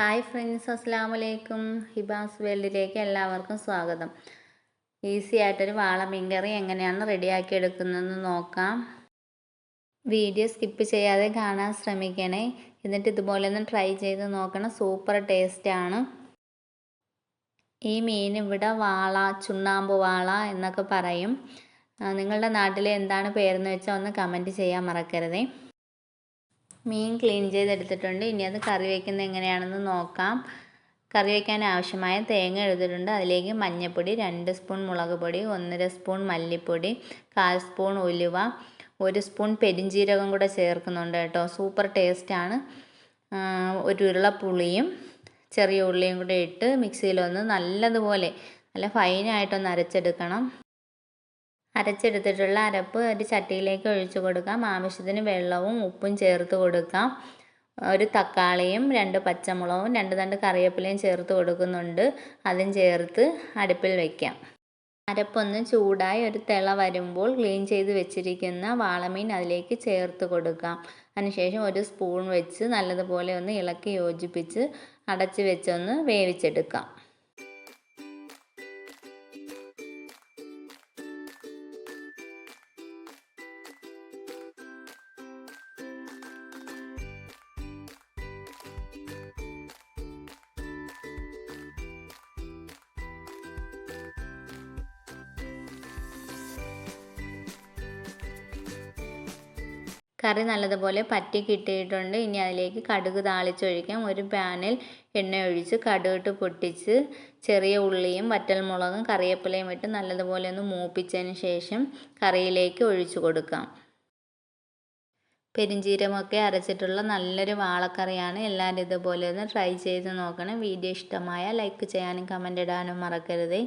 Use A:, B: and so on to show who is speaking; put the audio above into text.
A: Hi friends അസ്സാം വലൈക്കും ഹിബാസ് വേൾഡിലേക്ക് എല്ലാവർക്കും സ്വാഗതം. ഈസി ആയിട്ടൊരു വാള മീൻകറി എങ്ങനെയാണ് റെഡിയാക്കി എടുക്കുന്നതെന്ന് നോക്കാം. വീഡിയോ സ്കിപ്പ് ചെയ്യാതെ കാണാൻ ശ്രമിക്കണേ. എന്നിട്ട് ഇതുപോലെ ഒന്ന് ട്രൈ ചെയ്ത് നോക്കണം. സൂപ്പർ ടേസ്റ്റാണ് ഈ മീൻ ഇവിടെ വാള ചുണ്ണാമ്പ് വാള എന്നൊക്കെ പറയും. നിങ്ങളുടെ നാട്ടിൽ എന്താണ് പേരെന്ന് വെച്ചാൽ ഒന്ന് കമന്റ് ചെയ്യാൻ മറക്കരുതേ. മീൻ ക്ലീൻ ചെയ്തെടുത്തിട്ടുണ്ട്. ഇനി അത് കറി വയ്ക്കുന്നത് എങ്ങനെയാണെന്ന് നോക്കാം. കറി വയ്ക്കാൻ ആവശ്യമായ തേങ്ങ എടുത്തിട്ടുണ്ട്. അതിലേക്ക് മഞ്ഞൾപ്പൊടി രണ്ട് സ്പൂൺ മുളക് പൊടി ഒന്നര സ്പൂൺ മല്ലിപ്പൊടി കാൽ സ്പൂൺ ഉലുവ ഒരു സ്പൂൺ പെരിഞ്ചീരകം കൂടെ ചേർക്കുന്നുണ്ട് കേട്ടോ. സൂപ്പർ ടേസ്റ്റാണ് ഒരു ഉരുള പുളിയും ചെറിയ ഉള്ളിയും കൂടെ ഇട്ട് മിക്സിയിലൊന്ന് നല്ലതുപോലെ നല്ല ഫൈനായിട്ടൊന്ന് അരച്ചെടുക്കണം. അരച്ചെടുത്തിട്ടുള്ള അരപ്പ് ഒരു ചട്ടിയിലേക്ക് ഒഴിച്ചു കൊടുക്കാം. ആവശ്യത്തിന് വെള്ളവും ഉപ്പും ചേർത്ത് കൊടുക്കാം. ഒരു തക്കാളിയും രണ്ട് പച്ചമുളകും രണ്ട് തണ്ട് കറിവേപ്പിലയും ചേർത്ത് കൊടുക്കുന്നുണ്ട്. അതും ചേർത്ത് അടുപ്പിൽ വയ്ക്കാം അരപ്പൊന്ന് ചൂടായി ഒരു തിള വരുമ്പോൾ ക്ലീൻ ചെയ്ത് വെച്ചിരിക്കുന്ന വാളമീൻ അതിലേക്ക് ചേർത്ത് കൊടുക്കാം. അതിനുശേഷം ഒരു സ്പൂൺ വെച്ച് നല്ലതുപോലെ ഒന്ന് ഇളക്കി യോജിപ്പിച്ച് അടച്ച് വെച്ചൊന്ന് വേവിച്ചെടുക്കാം. കറി നല്ലതുപോലെ പറ്റി കിട്ടിയിട്ടുണ്ട് ഇനി അതിലേക്ക് കടുക് താളിച്ചൊഴിക്കാം. ഒരു പാനിൽ എണ്ണ ഒഴിച്ച് കടുകിട്ട് പൊട്ടിച്ച് ചെറിയ ഉള്ളിയും വറ്റൽമുളകും കറിവേപ്പിലയും ഇട്ട് നല്ലതുപോലെ ഒന്ന് മൂപ്പിച്ചതിന് ശേഷം കറിയിലേക്ക് ഒഴിച്ചു കൊടുക്കാം. പെരിഞ്ചീരമൊക്കെ അരച്ചിട്ടുള്ള നല്ലൊരു വാളക്കറിയാണ്. എല്ലാവരും ഇതുപോലെ ഒന്ന് ട്രൈ ചെയ്ത് നോക്കണം. വീഡിയോ ഇഷ്ടമായ ലൈക്ക് ചെയ്യാനും കമന്റ് ഇടാനും മറക്കരുതേ.